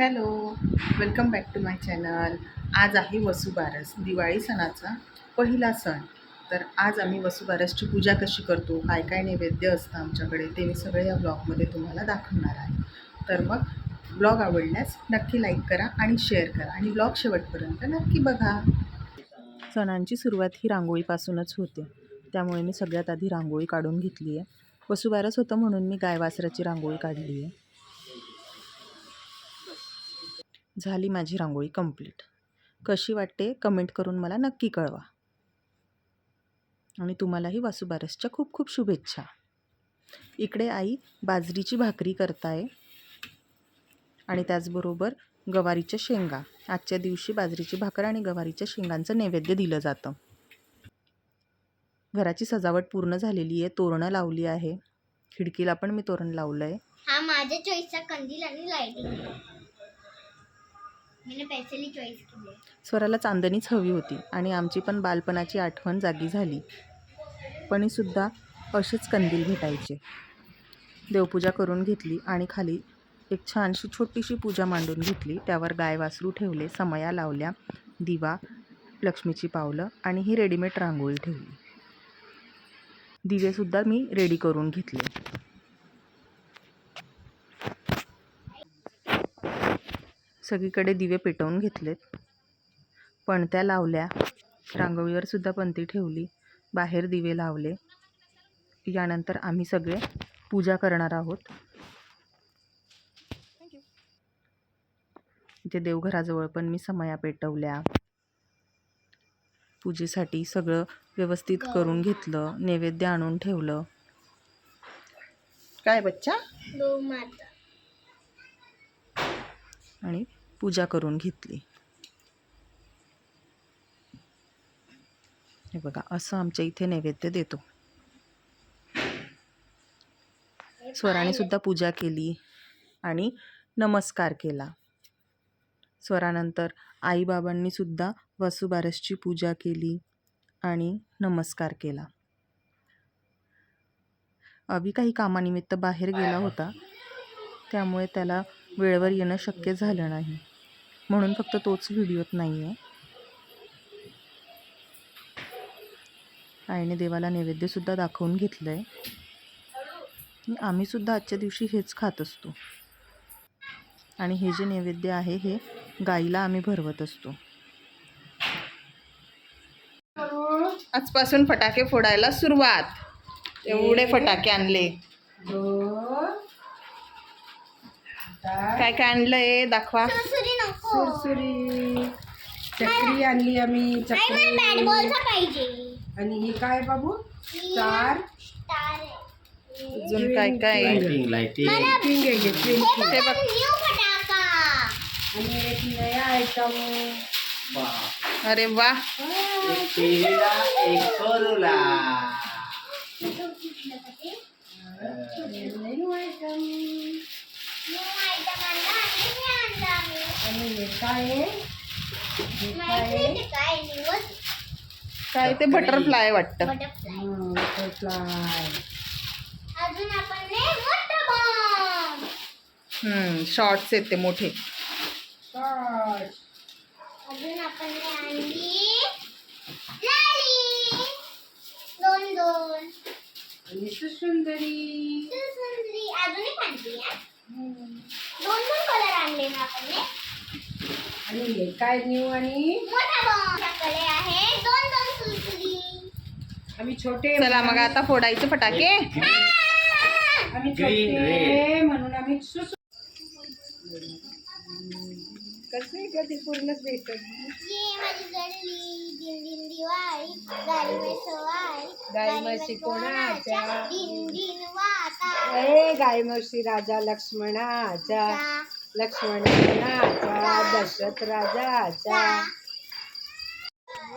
Hello welcome back to my channel. आज आहे वसुबारस दिवाळी सणाचा पहिला सण. तर आज आम्ही वसुबारसची पूजा कशी करतो काय काय नैवेद्य असतं आमच्याकडे ते मी सगळे या ब्लॉगमध्ये तुम्हाला दाखवणार आहे. तर मग ब्लॉग आवडल्यास नक्की लाईक करा आणि शेअर करा. आणि ब्लॉग शेवटपर्यंत नक्की बघा. सणांची सुरुवात ही रांगोळीपासूनच होते. त्यामुळे मी सगळ्यात आधी रांगोळी काढून घेतली आहे वसुबारस होतं म्हणून मी गायवासराची रांगोळी काढली आहे झाली माझी रांगोळी कंप्लीट. कशी वाटते कमेंट करून मला नक्की कळवा. आणि तुम्हालाही वासुबारसच्या खूप खूप शुभेच्छा. इकडे आई बाजरीची भाकरी करताय. आणि त्याचबरोबर गवारीच्या शेंगा. आजच्या दिवशी बाजरीची भाकर आणि गवारीच्या शेंगांचं नैवेद्य दिलं जातं. घराची सजावट पूर्ण झालेली आहे. तोरणं लावली आहे. खिडकीला पण मी तोरण लावलं आहे हा माझ्या चॉईसचा कंदील आणि लाइटिंग स्वराला चांदणीच हवी होती आणि आमची पण बालपणाची आठवण जागी झाली. पणीसुद्धा असेच कंदील भेटायचे. देवपूजा करून घेतली आणि खाली एक छानशी छोटीशी पूजा मांडून घेतली. त्यावर गाय वासरू ठेवले समया लावल्या दिवा लक्ष्मीची पावलं आणि ही रेडीमेड रांगोळी ठेवली. दिवेसुद्धा मी रेडी करून घेतले. सगळीकडे दिवे पेटवून घेतलेत. पणत्या लावल्या. रांगोळीवर सुद्धा पणती ठेवली. बाहेर दिवे लावले. यानंतर आम्ही सगळे पूजा करणार आहोत. इथे देवघराजवळ पण मी समया पेटवल्या. पूजेसाठी सगळं व्यवस्थित करून घेतलं. नैवेद्य आणून ठेवलं. काय बच्चा? आणि पूजा करून घेतली. हे बघा असं आमच्या इथे नैवेद्य देतो. स्वराने सुद्धा पूजा केली आणि नमस्कार केला. स्वरानंतर आईबाबांनी सुद्धा वसुबारसची पूजा केली आणि नमस्कार केला. अभि काही कामानिमित्त बाहेर गेला होता त्यामुळे त्याला वेळेवर येणं शक्य झालं नाही. म्हणून फक्त तोच व्हिडिओत नाही आहे आईने देवाला नैवेद्यसुद्धा दाखवून घेतलं आहे आम्हीसुद्धा आजच्या दिवशी हेच खात असतो. आणि हे जे नैवेद्य आहे हे गाईला आम्ही भरवत असतो. आजपासून फटाके फोडायला सुरुवात. एवढे फटाके आणले. काय काय आणलंय? दाखवा. सुरी नको. सुरसुरी. चक्री आणली आम्ही चक्री. आणि ही काय बाबू? आहे. अजून काय काय? पिंग आहे. हे बघा आणि एक नया आयटम अरे वा एक काय? काय ते काय न्यूज काय ते बटरफ्लाय वाटतं. Butterfly butterfly. अजून आपण ने मोठा बॉम्ब हम्म शॉर्ट्स आहेत ते मोठे. Stars. अजून आपण ने आणली. लाली दोन दोन. आणि सुसुंदरी. सुंदरी अजून एक आणली आहे. हं. दोन दोन कलर आणले ना आपण ने. आणि हे काय न्यू आणि? मोठा बॉम्ब टाकले आहे दोन दोन सुरसुरी आम्ही छोटे चला मग आता फोडायचे फटाके. आम्ही छोटे म्हणून आम्ही सुसु कसे कधी पूर्णच भेटत म्हशी कोणाच्या? दिन दिन वाता ए गाय म्हशी राजा लक्ष्मणाचा लक्ष्मणाचा दशरथ राजाचा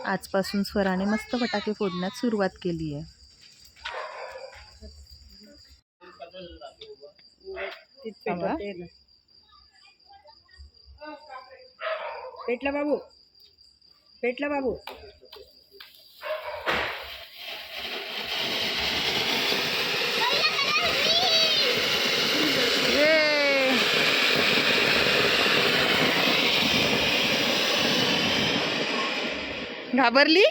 आजपासून स्वराने मस्त फटाके फोडण्यास सुरुवात केली आहे. पेटला बाबू. पेटला बाबू ये घाबरली?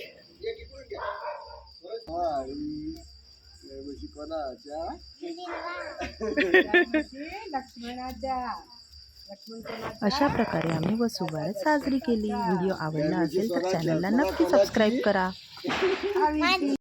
अशा प्रकारे आम्ही वसुबारस साजरी केली. व्हिडिओ आवडला असेल तर चॅनलला नक्की सबस्क्राईब करा.